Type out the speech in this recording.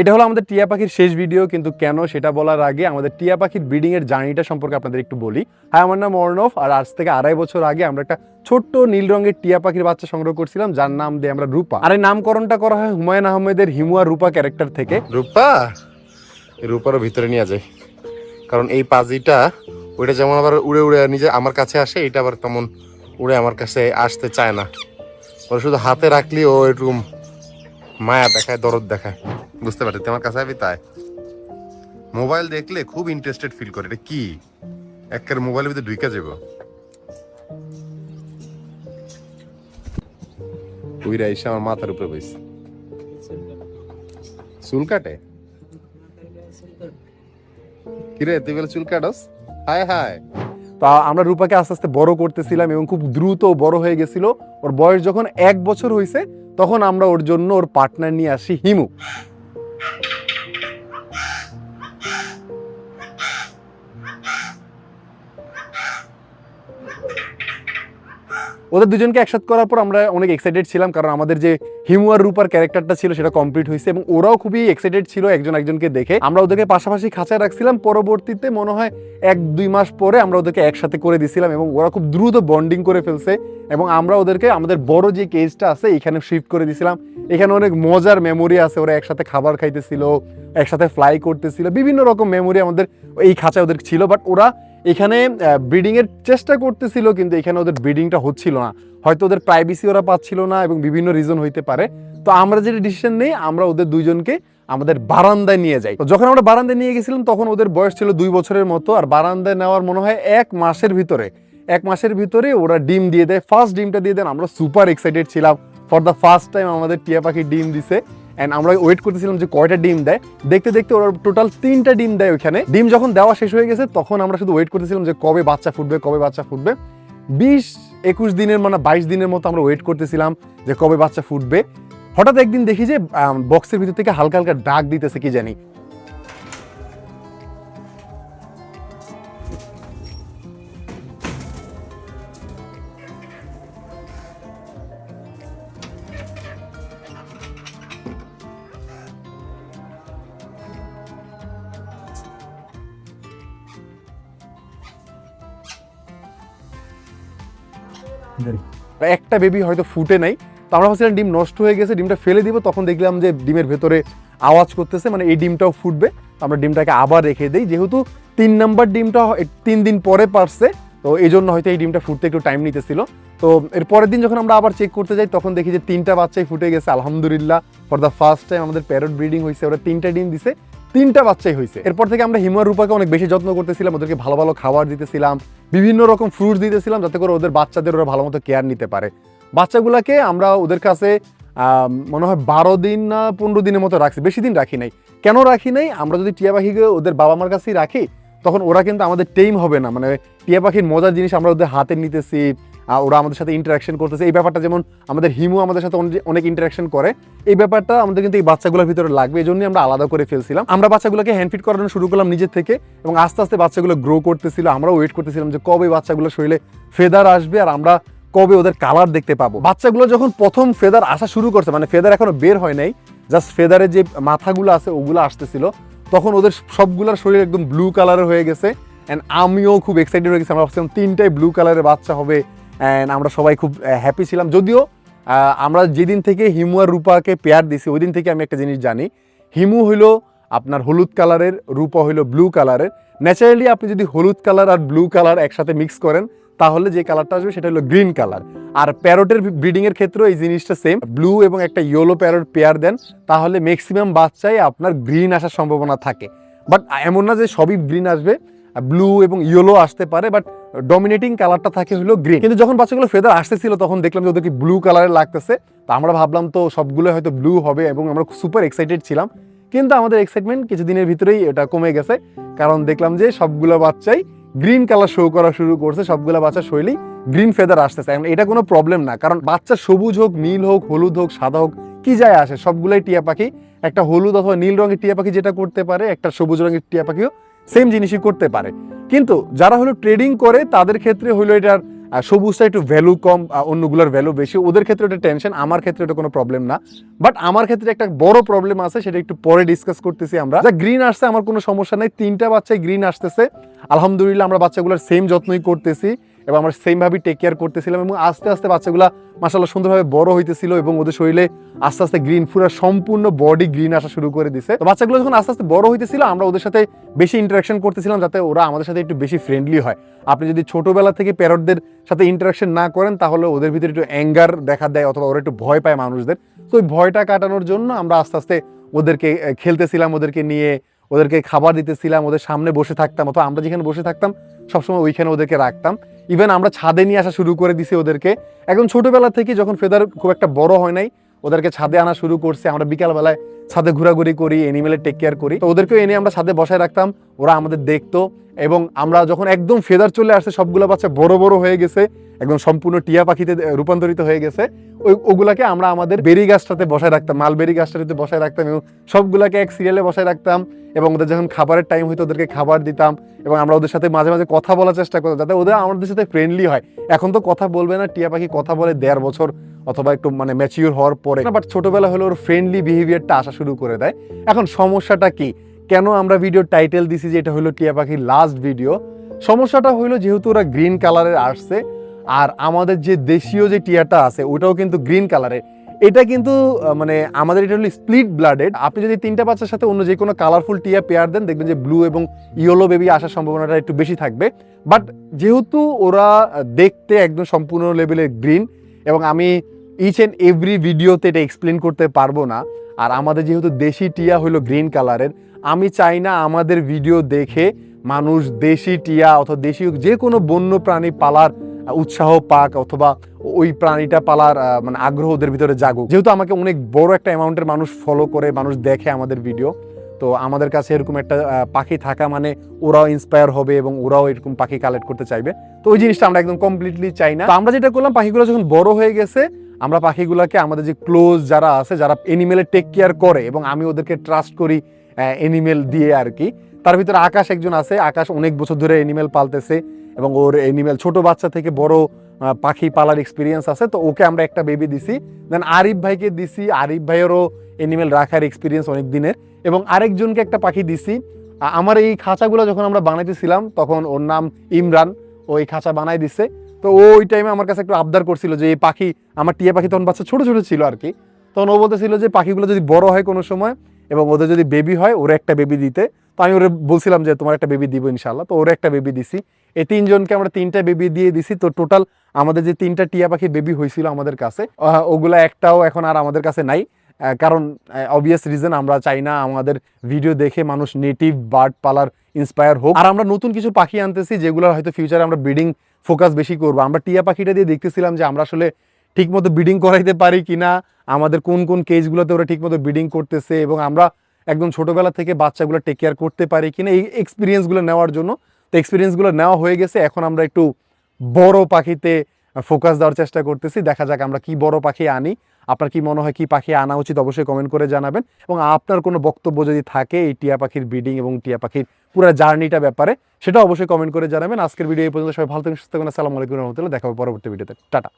এটা হলো আমাদের টিয়া পাখির শেষ ভিডিও কিন্তু কেন সেটা বলার আগে আমাদের টিয়া পাখির ব্রিডিং এর জার্নিটা সম্পর্কে আপনাদের একটু বলি। হ্যাঁ আমার নাম অর্ণব, আর আজ থেকে আড়াই বছর আগে আমরা একটা ছোট্ট নীল রঙের টিয়া পাখির বাচ্চা সংগ্রহ করছিলাম, যার নাম দিয়ে আমরা রূপা। আর এই নামকরণটা করা হয় হুমায়ুন আহমেদের হিমুয়া রূপা ক্যারেক্টার থেকে। রূপা রূপারও ভিতরে নিয়ে যায় কারণ এই পাজিটা, ওইটা যেমন আবার উড়ে উড়ে নিজে আমার কাছে আসে, এটা আবার তেমন উড়ে আমার কাছে আসতে চায় না। ওরা শুধু হাতে রাখলি ও এরকম মায়া দেখায়, দরদ দেখায়। বুঝতে পারছি, তোমার কাছে আবি তাই। মোবাইল দেখলে খুব ইন্টারেস্টেড ফিল করে, এটা কি? একের মোবাইলের ভিতরে ঢুকে যাব। উইরা এসে আমার মাথার উপরে বইছে। চুল কাটে? কিরে, তুই বলে চুল কাটস? হায় হায় তা আমরা রূপাকে আস্তে আস্তে বড় করতেছিলাম এবং খুব দ্রুত বড় হয়ে গেছিল। ওর বয়স যখন এক বছর হয়েছে তখন আমরা ওর জন্য ওর পার্টনার নিয়ে আসি হিমু। you ওদের দুজনকে একসাথে করার পর আমরা অনেক এক্সাইটেড ছিলাম, কারণ আমাদের যে হিমু আর রূপার ক্যারেক্টারটা ছিল সেটা কমপ্লিট হয়েছে এবং ওরাও খুবই এক্সাইটেড ছিল একজন একজনকে দেখে। আমরা ওদেরকে পাশাপাশি খাঁচায় রাখছিলাম, পরবর্তীতে মনে হয় এক দুই মাস পরে আমরা ওদেরকে একসাথে করে দিছিলাম এবং ওরা খুব দ্রুত বন্ডিং করে ফেলছে এবং আমরা ওদেরকে, আমাদের বড় যে কেজটা আছে, এখানে শিফট করে দিছিলাম। এখানে অনেক মজার মেমোরি আছে, ওরা একসাথে খাবার খাইতেছিল, একসাথে ফ্লাই করতেছিল, বিভিন্ন রকম মেমোরি আমাদের এই খাঁচায় ওদের ছিল বাট ওরা এখানে ব্রিডিং এর চেষ্টা করতেছিল, কিন্তু এখানে ওদের ব্রিডিংটা হচ্ছিল না। হয়তো ওদের প্রাইভেসি ওরা পাচ্ছিল না এবং বিভিন্ন রিজন হইতে পারে। তো আমরা যেটা ডিসিশন নেই, আমরা ওদের দুইজনকে আমাদের বারান্দায় নিয়ে যাই। তো যখন আমরা বারান্দায় নিয়ে গেছিলাম, তখন ওদের বয়স ছিল দুই বছরের মতো। আর বারান্দায় নেওয়ার মনে হয় এক মাসের ভিতরে, এক মাসের ভিতরে ওরা ডিম দিয়ে দেয়। ফার্স্ট ডিমটা দিয়ে দেন, আমরা সুপার এক্সাইটেড ছিলাম। ফর দ্য ফার্স্ট টাইম আমাদের টিয়া পাখি ডিম দিছে। অ্যান্ড আমরা ওয়েট করতেছিলাম যে কয়টা ডিম দেয়। দেখতে দেখতে ওরা টোটাল তিনটা ডিম দেয় ওইখানে। ডিম যখন দেওয়া শেষ হয়ে গেছে, তখন আমরা শুধু ওয়েট করতেছিলাম যে কবে বাচ্চা ফুটবে, কবে বাচ্চা ফুটবে। বিশ, একুশ দিনের মানে বাইশ দিনের মতো আমরা ওয়েট করতেছিলাম যে কবে বাচ্চা ফুটবে। হঠাৎ একদিন দেখি যে বক্সের ভিতর থেকে হালকা হালকা ডাক দিতেছে, কি জানি। একটা বেবি হয়তো ফুটে নাই, তো আমরা ভাবছিলাম ডিম নষ্ট হয়ে গেছে, ডিমটা ফেলে দিব, তখন দেখলাম যে ডিমের ভেতরে আওয়াজ করতেছে মানে এই ডিমটাও ফুটবে আমরা ডিমটাকে আবার রেখে দিই, যেহেতু তিন নাম্বার ডিমটা তিন দিন পরে পারছে, তো এই জন্য হয়তো এই ডিমটা ফুটতে একটু টাইম নিতেছিল। তো এর পরের দিন যখন আমরা আবার চেক করতে যাই, তখন দেখি যে তিনটা বাচ্চাই ফুটে গেছে, আলহামদুলিল্লাহ ফর দ্য ফার্স্ট টাইম আমাদের প্যারট ব্রিডিং হয়েছে, ওরা তিনটা ডিম দিছে তিনটা বাচ্চাই হয়েছে এরপর থেকে আমরা হিমুয়ার রূপাকে অনেক বেশি যত্ন করতেছিলাম, ওদেরকে ভালো ভালো খাবার দিতেছিলাম, বিভিন্ন রকম ফ্রুটস দিতেছিলাম যাতে করে ওদের বাচ্চাদের ওরা ভালো মতো কেয়ার নিতে পারে। বাচ্চাগুলোকে আমরা ওদের কাছে মনে হয় বারো দিন না পনেরো দিনের মতো রাখছি, বেশি দিন রাখি নাই। কেন রাখি নাই? আমরা যদি টিয়া পাখিকে ওদের বাবা মার কাছেই রাখি, তখন ওরা কিন্তু আমাদের টেম হবে না। মানে টিয়া পাখির মজার জিনিস আমরা ওদের হাতে নিতেছি ওরা আমাদের সাথে ইন্টারাকশন করতেছে। এই ব্যাপারটা যেমন আমাদের হিমু আমাদের সাথে অনেক- ইন্টারাকশন করে, এই ব্যাপারটা আমাদের কিন্তু এই বাচ্চাগুলোর ভিতরে লাগবে। এই জন্যই আমরা আলাদা করে ফেলছিলাম। আমরা বাচ্চাগুলোকে হ্যান্ড ফিট করানো শুরু করলাম নিজের থেকে এবং আস্তে আস্তে বাচ্চাগুলো গ্রো করতেছিল। আমরা ওয়েট করতেছিলাম যে কবে বাচ্চাগুলো শরীরে ফেদার আসবে আর আমরা কবে ওদের কালার দেখতে পাবো। বাচ্চাগুলো যখন প্রথম ফেদার আসা শুরু করছে মানে ফেদার এখনও বের হয় নাই জাস্ট ফেদারের যে মাথাগুলো আছে, ওগুলো আসতেছিল, তখন ওদের সবগুলোর শরীর একদম ব্লু কালারের হয়ে গেছে। অ্যান্ড আমিও খুব এক্সাইটেড হয়ে গেছি। আমরা ভাবছিলাম তিনটাই ব্লু কালারের বাচ্চা হবে। অ্যান্ড আমরা সবাই খুব হ্যাপি ছিলাম। যদিও আমরা যেদিন থেকে হিমু আর রূপাকে পেয়ার দিছি ওই দিন থেকে আমি একটা জিনিস জানি। হিমু হইল আপনার হলুদ কালারের, রূপা হইল ব্লু কালারের। ন্যাচারালি আপনি যদি হলুদ কালার আর ব্লু কালার একসাথে মিক্স করেন, তাহলে যে কালারটা আসবে সেটা হলো গ্রিন কালার। আর প্যারটের ব্রিডিংয়ের ক্ষেত্রেও এই জিনিসটা সেম ব্লু এবং একটা ইয়েলো প্যারট পেয়ার দেন, তাহলে ম্যাক্সিমাম বাচ্চাই আপনার গ্রিন আসার সম্ভাবনা থাকে। বাট এমন না যে সবই গ্রিন আসবে। ব্লু এবং ইয়েলো আসতে পারে বাট ডমিনেটিং কালারটা থাকে হলো গ্রিন কিন্তু যখন বাচ্চাগুলো ফেদার আসতেছিল, তখন দেখলাম যে ওদেরকে ব্লু কালারের লাগতেছে। তো আমরা ভাবলাম তো সবগুলো হয়তো ব্লু হবে এবং আমরা সুপার এক্সাইটেড ছিলাম। কিন্তু আমাদের এক্সাইটমেন্ট কিছুদিনের ভিতরেই এটা কমে গেছে। কারণ দেখলাম যে সবগুলো বাচ্চাই গ্রিন কালার শো করা শুরু করছে, সবগুলো বাচ্চার শৈলী গ্রিন ফেদার আসতেছে। এখন এটা কোনো প্রবলেম না, কারণ বাচ্চা সবুজ হোক, নীল হোক, হলুদ হোক, সাদা হোক, কি যায় আসে, সবগুলোই টিয়া পাখি, একটা হলুদ অথবা নীল রঙের টিয়া পাখি যেটা করতে পারে, একটা সবুজ রঙের টিয়া পাখিও সেম জিনিসই করতে পারে। কিন্তু যারা হলো ট্রেডিং করে, তাদের ক্ষেত্রে হলো এটার সবুজটা একটু ভ্যালু কম অন্যগুলোর ভ্যালু বেশি। ওদের ক্ষেত্রে ওটা টেনশন আমার ক্ষেত্রে ওটা কোনো প্রবলেম না। বাট আমার ক্ষেত্রে একটা বড় প্রবলেম আছে, সেটা একটু পরে ডিসকাস করতেছি আমরা। যা গ্রিন আসছে, আমার কোনো সমস্যা নেই। তিনটা বাচ্চাই গ্রিন আসতেছে। আলহামদুলিল্লাহ, আমরা বাচ্চাগুলোর সেম যত্নই করতেছি। এবং আমরা সেম ভাবে টেক কেয়ার করতেছিলাম এবং আস্তে আস্তে বাচ্চাগুলা মাসাল্লাহ সুন্দরভাবে বড় হইতেছিল এবং ওদের শরীরে আস্তে আস্তে গ্রিন পুরো সম্পূর্ণ বডি গ্রিন আসা শুরু করে দিছে। তো বাচ্চাগুলো যখন আস্তে আস্তে বড় হইতেছিল, আমরা ওদের সাথে বেশি ইন্টারাকশন করতেছিলাম যাতে ওরা আমাদের সাথে একটু বেশি ফ্রেন্ডলি হয়। আপনি যদি ছোটোবেলা থেকে প্যারটদের সাথে ইন্টারাকশন না করেন, তাহলে ওদের ভিতরে একটু অ্যাঙ্গার দেখা দেয় অথবা ওরা একটু ভয় পায় মানুষদের। তো ওই ভয়টা কাটানোর জন্য আমরা আস্তে আস্তে ওদেরকে খেলতেছিলাম, ওদেরকে নিয়ে, ওদেরকে খাবার দিতেছিলাম, ওদের সামনে বসে থাকতাম অথবা আমরা যেখানে বসে থাকতাম, সবসময় ওইখানে ওদেরকে রাখতাম। ইভেন আমরা ছাদে নিয়ে আসা শুরু করে দিছি ওদেরকে। এখন ছোটবেলা থেকে যখন ফেদার খুব একটা বড় হয় নাই, ওদেরকে ছাদে আনা শুরু করছে। আমরা বিকালবেলায় ছাদে ঘোরাঘুরি করি এনিমেলের টেক কেয়ার করি। তো ওদেরকেও এনে আমরা ছাদে বসায় রাখতাম, ওরা আমাদের দেখতো। এবং আমরা যখন একদম ফেদার চলে আসছে, সবগুলো বাচ্চা বড় বড় হয়ে গেছে, একদম সম্পূর্ণ টিয়া পাখিতে রূপান্তরিত হয়ে গেছে। ওই ওগুলাকে আমরা আমাদের বেরি গাছটাতে বসায় রাখতাম, মালবেরি গাছটাতে বসায় রাখতাম এবং সবগুলাকে এক সিরিয়ালে বসায় রাখতাম এবং ওদের যখন খাবারের টাইম হইতো ওদেরকে খাবার দিতাম এবং আমরা ওদের সাথে মাঝে মাঝে কথা বলার চেষ্টা করতাম যাতে ওদের আমাদের সাথে ফ্রেন্ডলি হয়। এখন তো কথা বলবে না, টিয়া পাখি কথা বলে দেড় বছর অথবা একটু মানে ম্যাচিউর হওয়ার পরে। বাট ছোটবেলা হলে ওর ফ্রেন্ডলি বিহেভিয়ারটা আসা শুরু করে দেয়। এখন সমস্যাটা কি? কেন আমরা ভিডিও টাইটেল দিছি যে এটা হলো টিয়া পাখির লাস্ট ভিডিও সমস্যাটা হলো যেহেতু ওরা গ্রিন কালারের আসছে আর আমাদের যে দেশীয় যে টিয়াটা আছে, ওটাও কিন্তু গ্রিন কালারের এটা কিন্তু মানে আমাদের এটা হলো স্প্লিট ব্লাডেড আপনি যদি তিনটা বাচ্চার সাথে অন্য যে কোনো কালারফুল টিয়া পেয়ার দেন, দেখবেন যে ব্লু এবং ইয়েলো বেবি আসার সম্ভাবনাটা একটু বেশি থাকবে। বাট যেহেতু ওরা দেখতে একদম সম্পূর্ণ লেভেলের গ্রিন এবং আমি ইচ অ্যান্ড এভরি ভিডিওতে এটা এক্সপ্লেন করতে পারব না, আর আমাদের যেহেতু দেশি টিয়া হলো গ্রিন কালারের আমি চাই না আমাদের ভিডিও দেখে মানুষ দেশি টিয়া অথবা দেশি যে কোনো বন্য প্রাণী পালার উৎসাহ পাক অথবা ওই প্রাণীটা পালার মানে আগ্রহ ওদের ভিতরে জাগুক। যেহেতু আমাকে অনেক বড় একটা অ্যামাউন্টের মানুষ ফলো করে, মানুষ দেখে আমাদের ভিডিও তো আমাদের কাছে এরকম একটা পাখি থাকা মানে ওরাও ইন্সপায়ার হবে এবং ওরাও এরকম পাখি কালেক্ট করতে চাইবে। তো ওই জিনিসটা আমরা একদম কমপ্লিটলি চাই না। আমরা যেটা করলাম, পাখিগুলো যখন বড় হয়ে গেছে, আমরা পাখিগুলোকে, আমাদের যে ক্লোজ যারা আছে, যারা এনিমেলের টেক কেয়ার করে এবং আমি ওদেরকে ট্রাস্ট করি এনিমেল দিয়ে আর কি, তার ভিতরে আকাশ একজন আছে। আকাশ অনেক বছর ধরে এনিমেল পালতেছে। এবং ওর এনিমেল ছোট বাচ্চা থেকে বড় পাখি পালার এক্সপিরিয়েন্স আছে, তো ওকে আমরা একটা বেবি দিছি। দেন আরিফ ভাইকে দিছি, আরিফ ভাইয়েরও এনিমেল রাখার এক্সপিরিয়েন্স অনেক দিনের। এবং আরেকজনকে একটা পাখি দিছি। আমার এই খাঁচাগুলো যখন আমরা বানাইতেছিলাম, তখন ওর নাম ইমরান, ও এই খাঁচা বানাই দিছে। তো ও ওই টাইমে আমার কাছে একটু আবদার করছিল যে এই পাখি, আমার টিয়া পাখি তখন বাচ্চা ছোট ছোট ছিল আর কি। তখন ও বলতেছিল যে পাখিগুলো যদি বড় হয় কোনো সময়, এবং ওদের যদি বেবি হয়, ওরা একটা বেবি দিতে। তো আমি ওরে বলছিলাম যে তোমার একটা বেবি দিব ইনশাল্লাহ তো ওর একটা বেবি দিছি। এই তিনজনকে আমরা তিনটা বেবি দিয়ে দিছি। তো টোটাল আমাদের যে তিনটা টিয়া পাখি বেবি হয়েছিল আমাদের কাছে ওগুলা একটাও এখন আর আমাদের কাছে নাই। কারণ অবভিয়াস রিজন আমরা চাই না আমাদের ভিডিও দেখে মানুষ নেটিভ বার্ড পালার ইন্সপায়ার হোক। আর আমরা নতুন কিছু পাখি আনতেছি যেগুলো হয়তো ফিউচারে আমরা ব্রিডিং ফোকাস বেশি করব। আমরা টিয়া পাখিটা দিয়ে দেখতেছিলাম যে আমরা আসলে ঠিকমতো ব্রিডিং করাইতে পারি কিনা, আমাদের কোন কোন কেজগুলোতে ওরা ঠিকমতো ব্রিডিং করতেছে এবং আমরা একদম ছোটবেলা থেকে বাচ্চাগুলো টেক কেয়ার করতে পারি কিনা, এই এক্সপিরিয়েন্সগুলো নেওয়ার জন্য তো এক্সপিরিয়েন্সগুলো নেওয়া হয়ে গেছে। এখন আমরা একটু বড় পাখিতে ফোকাস দেওয়ার চেষ্টা করতেছি। দেখা যাক আমরা কি বড় পাখি আনি। আপনার কি মনে হয় কি পাখি আনা উচিত অবশ্যই কমেন্ট করে জানাবেন। এবং আপনার কোনো বক্তব্য যদি থাকে এই টিয়া পাখির ব্রিডিং এবং টিয়া পাখির পুরো জার্নিটা ব্যাপারে, সেটা অবশ্যই কমেন্ট করে জানাবেন। আজকের ভিডিও এই পর্যন্ত। সবাই ভালো থাকুন, সুস্থ থাকুন। আসসালামু আলাইকুম রহমতুল্লাহ। দেখা পরবর্তী ভিডিওতে টাটা।